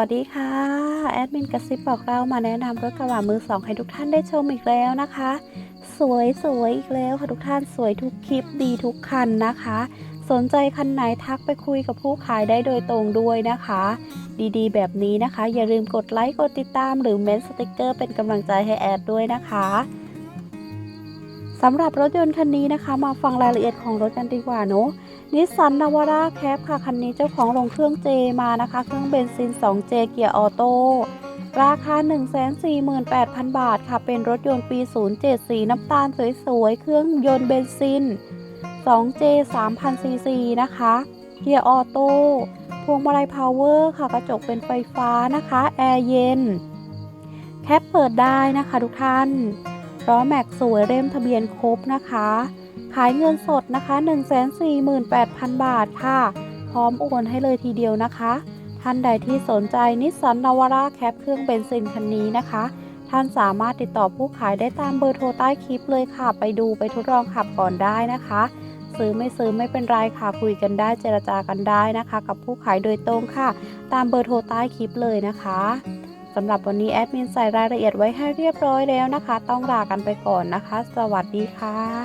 วัสดีค่ะ แอดมินกระซิบบอกเรามาแนะนำรถกระบะมือสองให้ทุกท่านได้ชมอีกแล้วนะคะ สวยสวยอีกแล้วค่ะทุกท่านสวยทุกคลิปดีทุกคันนะคะ สนใจคันไหนทักไปคุยกับผู้ขายได้โดยตรงด้วยนะคะ ดีๆ แบบนี้นะคะ อย่าลืมกดไลค์กดติดตามหรือเมนสติกเกอร์เป็นกำลังใจให้แอดด้วยนะคะ สำหรับรถยนต์คันนี้นะคะ มาฟังรายละเอียดของรถกันดีกว่าเนาะนิสสันนาวาร่าแคปค่ะ คันนี้เจ้าของลงเครื่องเจมานะคะ เครื่องเบนซิน 2J เกียร์ออโต้ราคา 148,000 บาทค่ะ เป็นรถยนต์ปี 07 สีน้ำตาลสวยๆ เครื่องยนต์เบนซิน 2J 3,000ซีซีนะคะ เกียร์ออโต้ พวงมาลัยพาวเวอร์ค่ะ กระจกเป็นไฟฟ้านะคะ แอร์เย็น แคปเปิดได้นะคะทุกท่าน ล้อแม็กสวยเล่มทะเบียนครบนะคะ ขายเงินสดนะคะ 148,000 บาทค่ะ พร้อมโอนให้เลยทีเดียวนะคะ ท่านใดที่สนใจนิสสันนาวาร่าแคปเครื่องเบนซินคันนี้นะคะ ท่านสามารถติดต่อผู้ขายได้ตามเบอร์โทรใต้คลิปเลยค่ะ ไปดูไปทดลองขับก่อนได้นะคะ ซื้อไม่ซื้อไม่เป็นไรค่ะคุยกันได้เจรจากันได้นะคะ กับผู้ขายโดยตรงค่ะ ตามเบอร์โทรใต้คลิปเลยนะคะ สำหรับวันนี้แอดมินใส่รายละเอียดไว้ให้เรียบร้อยแล้วนะคะ ต้องลากันไปก่อนนะคะ สวัสดีค่ะ